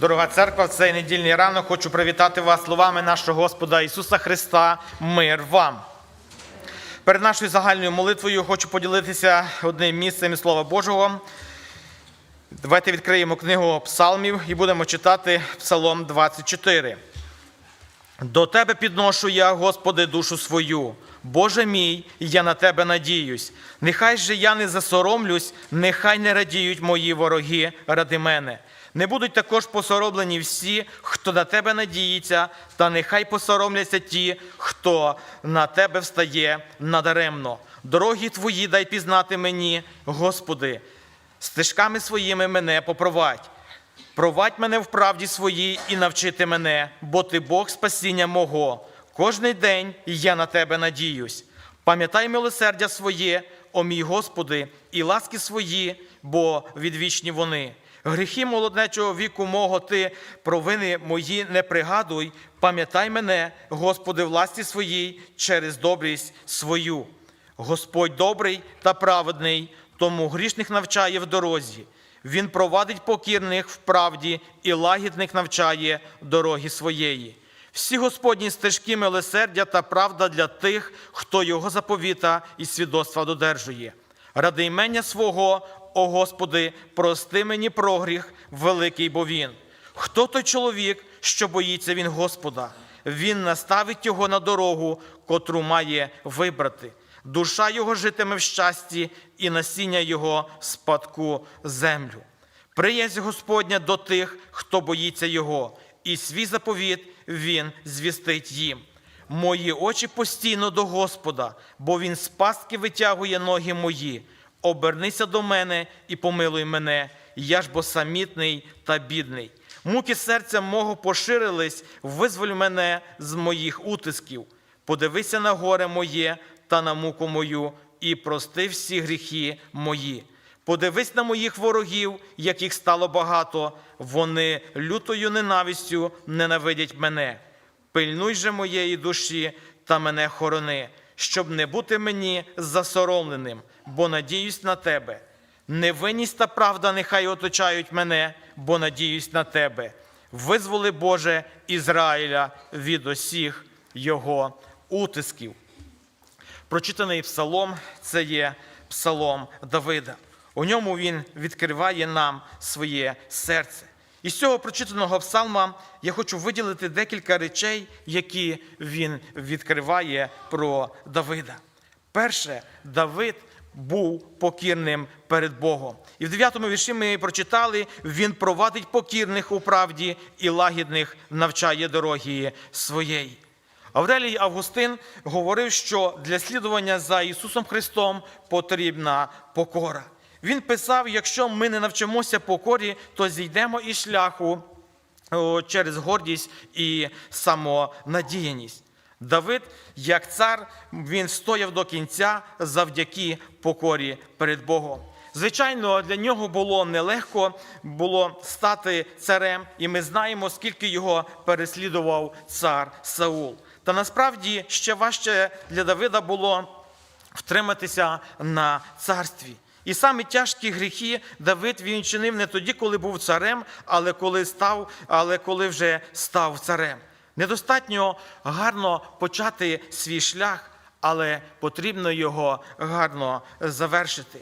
Дорога церква, в цей недільний ранок хочу привітати вас словами нашого Господа Ісуса Христа. Мир вам. Перед нашою загальною молитвою хочу поділитися одним місцем із Слова Божого. Давайте відкриємо книгу Псалмів і будемо читати Псалом 24. До Тебе підношу я, Господи, душу свою. Боже мій, я на Тебе надіюсь. Нехай же я не засоромлюсь, нехай не радіють мої вороги ради мене. Не будуть також посороблені всі, хто на тебе надіється, та нехай посоромляться ті, хто на тебе встає надаремно. Дороги твої дай пізнати мені, Господи, стежками своїми мене попровадь. Провадь мене в правді своїй і навчити мене, бо ти Бог спасіння мого. Кожний день я на тебе надіюсь. Пам'ятай милосердя своє, о мій Господи, і ласки свої, бо відвічні вони. Гріхи молоднечого віку мого ти, провини мої не пригадуй, пам'ятай мене, Господи, власті своїй через добрість свою. Господь добрий та праведний, тому грішних навчає в дорозі. Він провадить покірних в правді і лагідних навчає дороги своєї. Всі Господні стежки милосердя та правда для тих, хто його заповіта і свідоцтва додержує. Ради імення свого, о Господи, прости мені прогріх великий, бо він. Хто той чоловік, що боїться він Господа? Він наставить його на дорогу, котру має вибрати. Душа його житиме в щасті, і насіння його спадку землю. Приязнь Господня до тих, хто боїться Його, і свій заповіт Він звістить їм. Мої очі постійно до Господа, бо Він з пастки витягує ноги мої. Обернися до мене і помилуй мене, я ж бо самітний та бідний. Муки серця мого поширились, визволь мене з моїх утисків. Подивися на горе моє та на муку мою, і прости всі гріхи мої. Подивись на моїх ворогів, яких стало багато, вони лютою ненавистю ненавидять мене. Пильнуй же моєї душі та мене хорони, щоб не бути мені засоромленим, бо надіюсь на тебе. Невинність та правда нехай оточають мене, бо надіюсь на тебе. Визволи, Боже, Ізраїля від усіх його утисків. Прочитаний псалом це є псалом Давида. У ньому він відкриває нам своє серце. Із цього прочитаного псалма я хочу виділити декілька речей, які він відкриває про Давида. Перше, Давид був покірним перед Богом. І в 9 вірші ми прочитали: він провадить покірних у правді і лагідних навчає дороги своєї. Аврелій Августин говорив, що для слідування за Ісусом Христом потрібна покора. Він писав: якщо ми не навчимося покорі, то зійдемо із шляху через гордість і самонадіяність. Давид, як цар, він стояв до кінця завдяки покорі перед Богом. Звичайно, для нього було нелегко було стати царем, і ми знаємо, скільки його переслідував цар Саул. Та насправді ще важче для Давида було втриматися на царстві. І саме тяжкі гріхи Давид він чинив не тоді, коли був царем, але коли став, але коли вже став царем. Недостатньо гарно почати свій шлях, але потрібно його гарно завершити.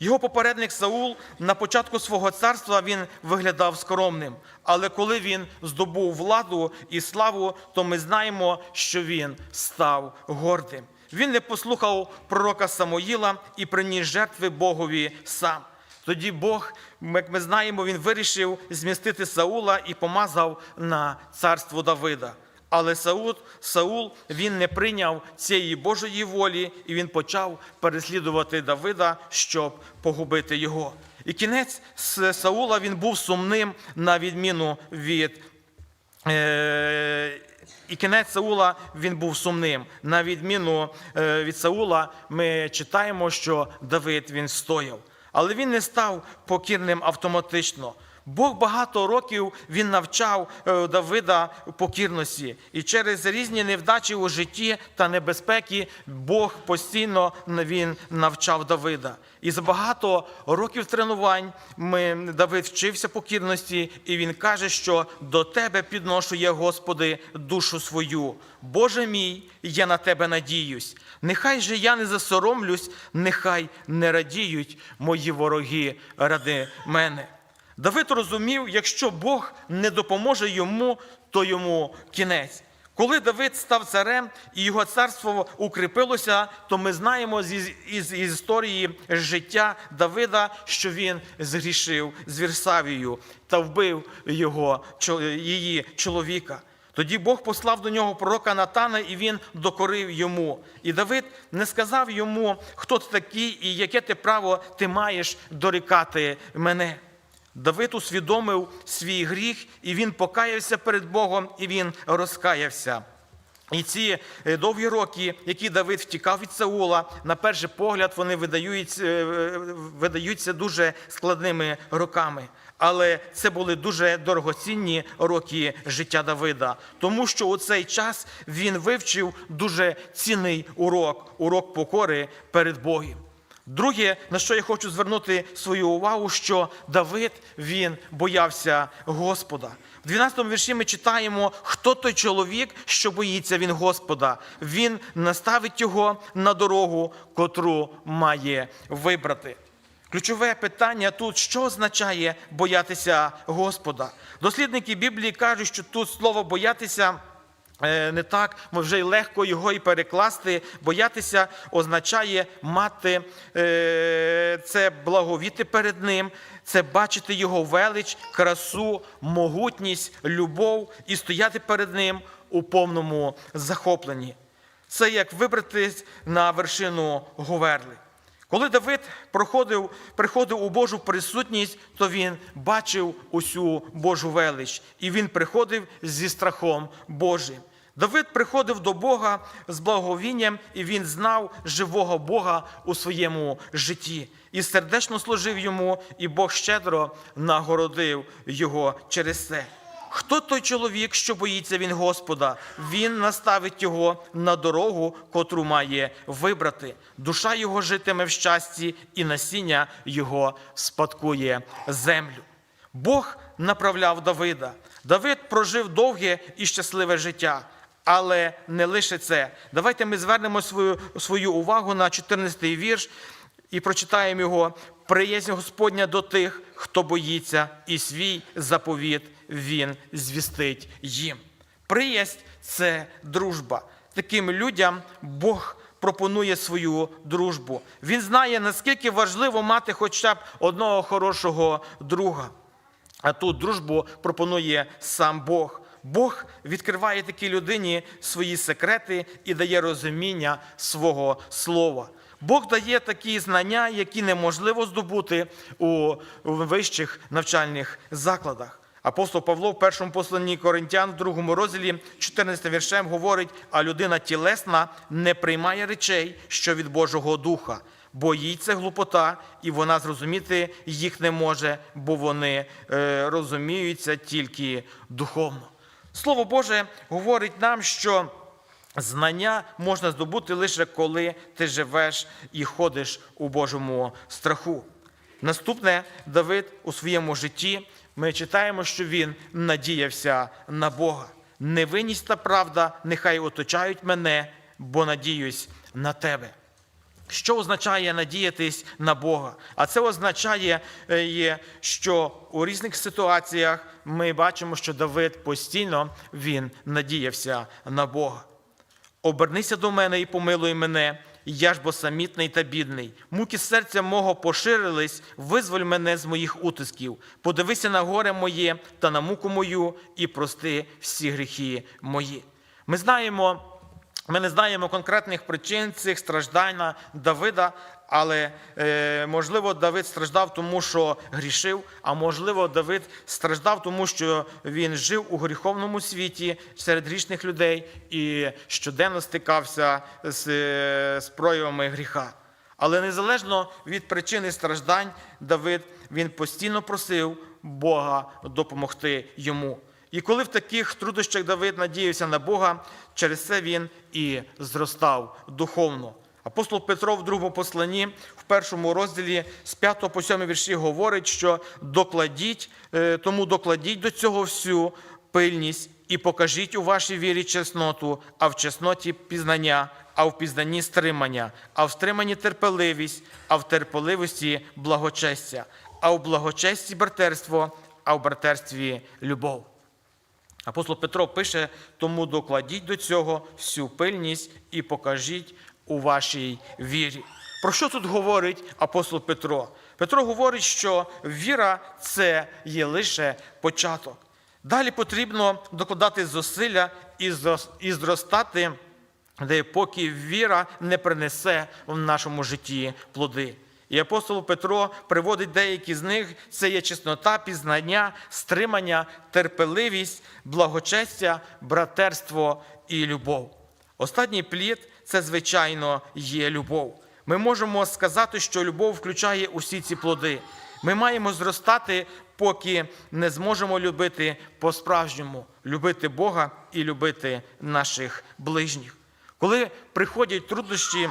Його попередник Саул на початку свого царства він виглядав скромним, але коли він здобув владу і славу, то ми знаємо, що він став гордим. Він не послухав пророка Самоїла і приніс жертви Богові сам. Тоді Бог, як ми знаємо, він вирішив змістити Саула і помазав на царство Давида. Але Саул, Саул він не прийняв цієї Божої волі, і він почав переслідувати Давида, щоб погубити його. І кінець Саула він був сумним на відміну від. Е- і кінець Саула він був сумним. На відміну е, від Саула, ми читаємо, що Давид він стояв. Але він не став покірним автоматично. Бог багато років він навчав е, Давида покірності, і через різні невдачі у житті та небезпеки Бог постійно він навчав Давида. І за багато років тренувань Давид вчився покірності, і він каже, що до тебе підношу я, Господи, душу свою. Боже мій, я на тебе надіюсь. Нехай же я не засоромлюсь, нехай не радіють мої вороги ради мене. Давид розумів, якщо Бог не допоможе йому, то йому кінець. Коли Давид став царем і його царство укріпилося, то ми знаємо з, із, із історії життя Давида, що він згрішив з Вірсавією та вбив його, її чоловіка. Тоді Бог послав до нього пророка Натана, і він докорив йому. І Давид не сказав йому, хто ти такий і яке ти право ти маєш дорікати мене. Давид усвідомив свій гріх, і він покаявся перед Богом, і він розкаявся. І ці е, довгі роки, які Давид втікав від Саула, на перший погляд вони видаються, е, видаються дуже складними роками. Але це були дуже дорогоцінні роки життя Давида, тому що у цей час він вивчив дуже цінний урок урок покори перед Богом. Друге, на що я хочу звернути свою увагу, що Давид він боявся Господа. В 12-му вірші ми читаємо, хто той чоловік, що боїться він Господа. Він наставить його на дорогу, котру має вибрати. Ключове питання тут, що означає боятися Господа. Дослідники Біблії кажуть, що тут слово боятися. Е, Не так вже й легко його і перекласти. Боятися означає мати е, це благовіти перед ним, це бачити його велич, красу, могутність, любов і стояти перед ним у повному захопленні. Це як вибратись на вершину Говерли. Коли Давид проходив, приходив у Божу присутність, то він бачив усю Божу велич, і він приходив зі страхом Божим. Давид приходив до Бога з благовінням, і він знав живого Бога у своєму житті. І сердечно служив йому, і Бог щедро нагородив його через це. Хто той чоловік, що боїться він Господа? Він наставить його на дорогу, котру має вибрати. Душа його житиме в щасті, і насіння його спадкує землю. Бог направляв Давида. Давид прожив довге і щасливе життя. Але не лише це. Давайте ми звернемо свою, свою увагу на 14-й вірш і прочитаємо його. Приязнь Господня до тих, хто боїться, і свій заповіт він звістить їм. Приязнь – це дружба. Таким людям Бог пропонує свою дружбу. Він знає, наскільки важливо мати хоча б одного хорошого друга. А тут дружбу пропонує сам Бог. Бог відкриває такій людині свої секрети і дає розуміння свого слова. Бог дає такі знання, які неможливо здобути у вищих навчальних закладах. Апостол Павло в першому посланні Коринтян, в другому розділі, 14 віршем, говорить: а людина тілесна не приймає речей, що від Божого Духа, бо їй це глупота, і вона зрозуміти їх не може, бо вони е, розуміються тільки духовно. Слово Боже говорить нам, що знання можна здобути лише коли ти живеш і ходиш у Божому страху. Наступне Давид у своєму житті ми читаємо, що він надіявся на Бога. Невинність та правда нехай оточають мене, бо надіюсь на тебе. Що означає надіятись на Бога? А це означає, е, що у різних ситуаціях ми бачимо, що Давид постійно він надіявся на Бога. Обернися до мене і помилуй мене, я ж бо самітний та бідний. Муки серця мого поширились, визволь мене з моїх утисків. Подивися на горе моє та на муку мою, і прости всі гріхи мої. Ми знаємо. Ми не знаємо конкретних причин цих страждань Давида, але е, можливо Давид страждав тому, що грішив, а можливо, Давид страждав тому, що він жив у гріховному світі серед грішних людей і щоденно стикався з, е, з проявами гріха. Але незалежно від причини страждань, Давид він постійно просив Бога допомогти йому. І коли в таких труднощах Давид надіявся на Бога, через це він і зростав духовно. Апостол Петро в другому посланні, в першому розділі з 5 по 7 вірші говорить, що докладіть, е, тому докладіть до цього всю пильність і покажіть у вашій вірі чесноту, а в чесноті пізнання, а в пізнанні стримання, а в стриманні терпеливість, а в терпеливості благочестя, а в благочесті братерство, а в братерстві любов. Апостол Петро пише: тому докладіть до цього всю пильність і покажіть у вашій вірі. Про що тут говорить апостол Петро? Петро говорить, що віра це є лише початок. Далі потрібно докладати зусилля і зростати, де поки віра не принесе в нашому житті плоди. І апостол Петро приводить деякі з них: це є чеснота, пізнання, стримання, терпеливість, благочестя, братерство і любов. Останній плід це, звичайно, є любов. Ми можемо сказати, що любов включає усі ці плоди. Ми маємо зростати, поки не зможемо любити по-справжньому, любити Бога і любити наших ближніх. Коли приходять труднощі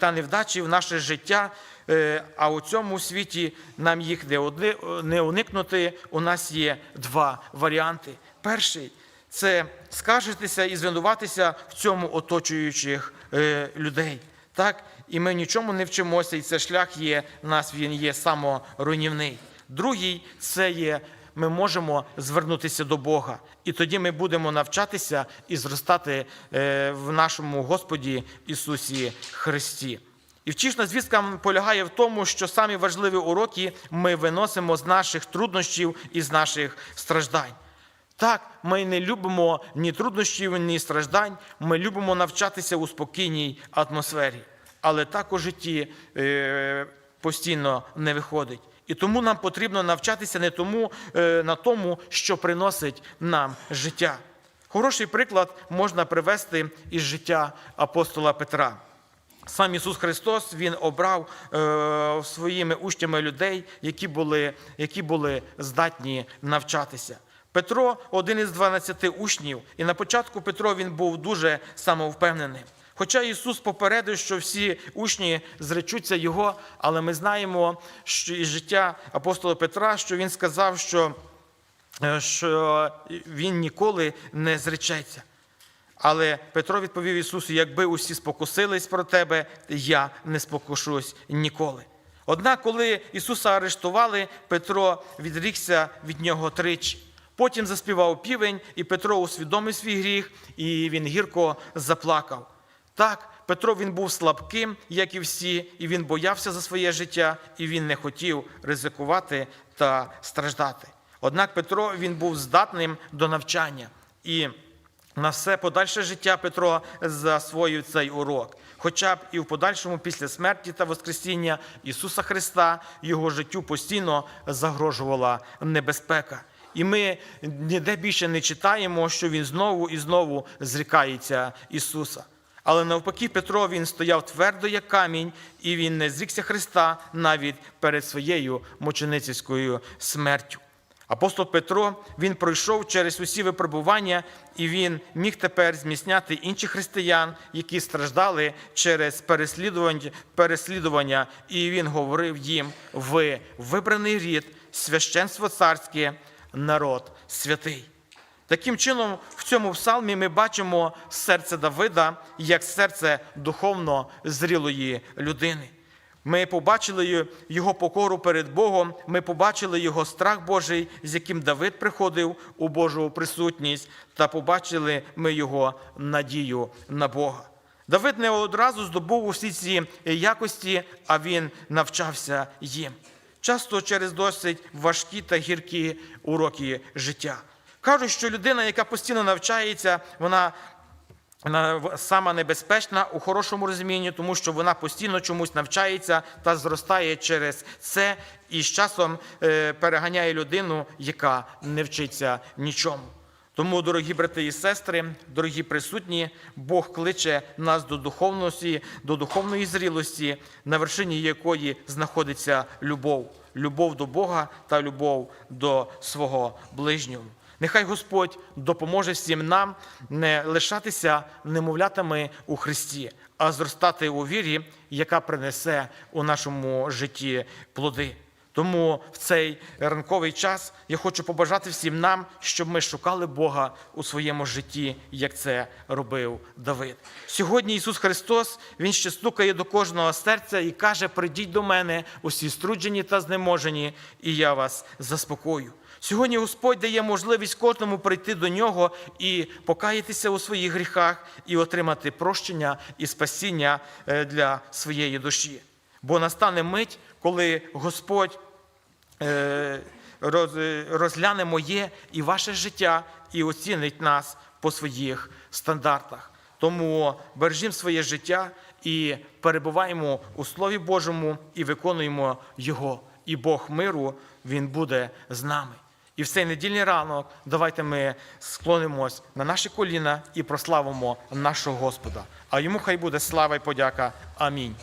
та невдачі в наше життя, е, а у цьому світі нам їх не не уникнути, у нас є два варіанти. Перший це скаржитися і звинуватися в цьому оточуючих е, людей. Так? І ми нічому не вчимося, і це шлях є в нас, він є саморуйнівний. Другий це є. Ми можемо звернутися до Бога, і тоді ми будемо навчатися і зростати е, в нашому Господі Ісусі Христі. І вчишна звістка полягає в тому, що самі важливі уроки ми виносимо з наших труднощів і з наших страждань. Так, ми не любимо ні труднощів, ні страждань. Ми любимо навчатися у спокійній атмосфері. Але так у житті е, постійно не виходить. І тому нам потрібно навчатися не тому, е, на тому, що приносить нам життя. Хороший приклад можна привести із життя апостола Петра. Сам Ісус Христос Він обрав е, своїми учнями людей, які були, які були здатні навчатися. Петро один із 12 учнів, і на початку Петро він був дуже самовпевненим. Хоча Ісус попередив, що всі учні зречуться Його, але ми знаємо що із життя апостола Петра, що він сказав, що, е, що він ніколи не зречеться. Але Петро відповів Ісусу: якби усі спокусились про тебе, я не спокушусь ніколи. Однак, коли Ісуса арештували, Петро відрікся від нього тричі. Потім заспівав півень, і Петро усвідомив свій гріх, і він гірко заплакав. Так, Петро він був слабким, як і всі, і він боявся за своє життя, і він не хотів ризикувати та страждати. Однак Петро він був здатним до навчання. І на все подальше життя Петро засвоїв цей урок. Хоча б і в подальшому, після смерті та Воскресіння Ісуса Христа, його життю постійно загрожувала небезпека. І ми ніде більше не читаємо, що він знову і знову зрікається Ісуса. Але навпаки, Петро він стояв твердо, як камінь, і він не зрікся Христа навіть перед своєю мученицькою смертю. Апостол Петро він пройшов через усі випробування, і він міг тепер зміцняти інших християн, які страждали через переслідування. І він говорив їм: ви вибраний рід, священство царське, народ святий. Таким чином, в цьому псалмі ми бачимо серце Давида як серце духовно зрілої людини. Ми побачили його покору перед Богом, ми побачили його страх Божий, з яким Давид приходив у Божу присутність, та побачили ми його надію на Бога. Давид не одразу здобув усі ці якості, а він навчався їм. Часто через досить важкі та гіркі уроки життя. Кажуть, що людина, яка постійно навчається, вона сама небезпечна у хорошому розумінні, тому що вона постійно чомусь навчається та зростає через це і з часом е, переганяє людину, яка не вчиться нічому. Тому, дорогі брати і сестри, дорогі присутні, Бог кличе нас до духовності, до духовної зрілості, на вершині якої знаходиться любов, любов до Бога та любов до свого ближнього. Нехай Господь допоможе всім нам не лишатися немовлятами у Христі, а зростати у вірі, яка принесе у нашому житті плоди. Тому в цей ранковий час я хочу побажати всім нам, щоб ми шукали Бога у своєму житті, як це робив Давид. Сьогодні Ісус Христос Він ще стукає до кожного серця і каже: Прийдіть до мене, усі струджені та знеможені, і я вас заспокою. Сьогодні Господь дає можливість кожному прийти до нього і покаятися у своїх гріхах і отримати прощення і спасіння е, для своєї душі. Бо настане мить, коли Господь е, роз- розгляне моє і ваше життя і оцінить нас по своїх стандартах. Тому бережімо своє життя і перебуваємо у Слові Божому і виконуємо Його. І Бог миру Він буде з нами. І в цей недільний ранок давайте ми склонимось на наші коліна і прославимо нашого Господа. А йому хай буде слава і подяка. Амінь.